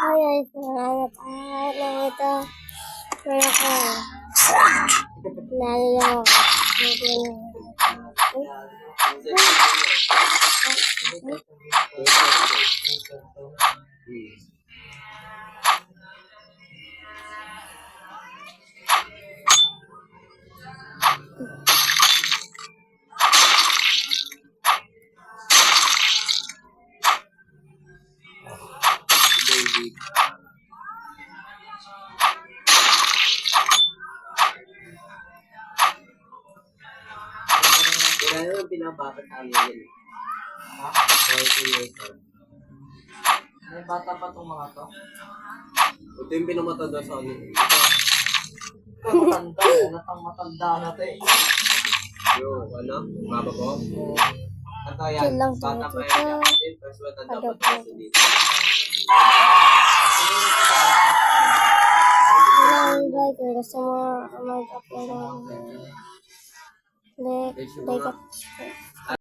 我也喜欢我的，我的，我的，来了。Baby. Kaya naman pinababat tayo yun. Ha? 40 years old. May bata pa tong mga to. Ito yung pinamatanda sa akin. Matanda. Halatang matanda na to eh. Yung, ano? Baba ko? Ito yan. Chill lang Bata pa yan. Tapos matanda pa tayo dito. Ilang like kung gusto mo mag-upload ng like, like at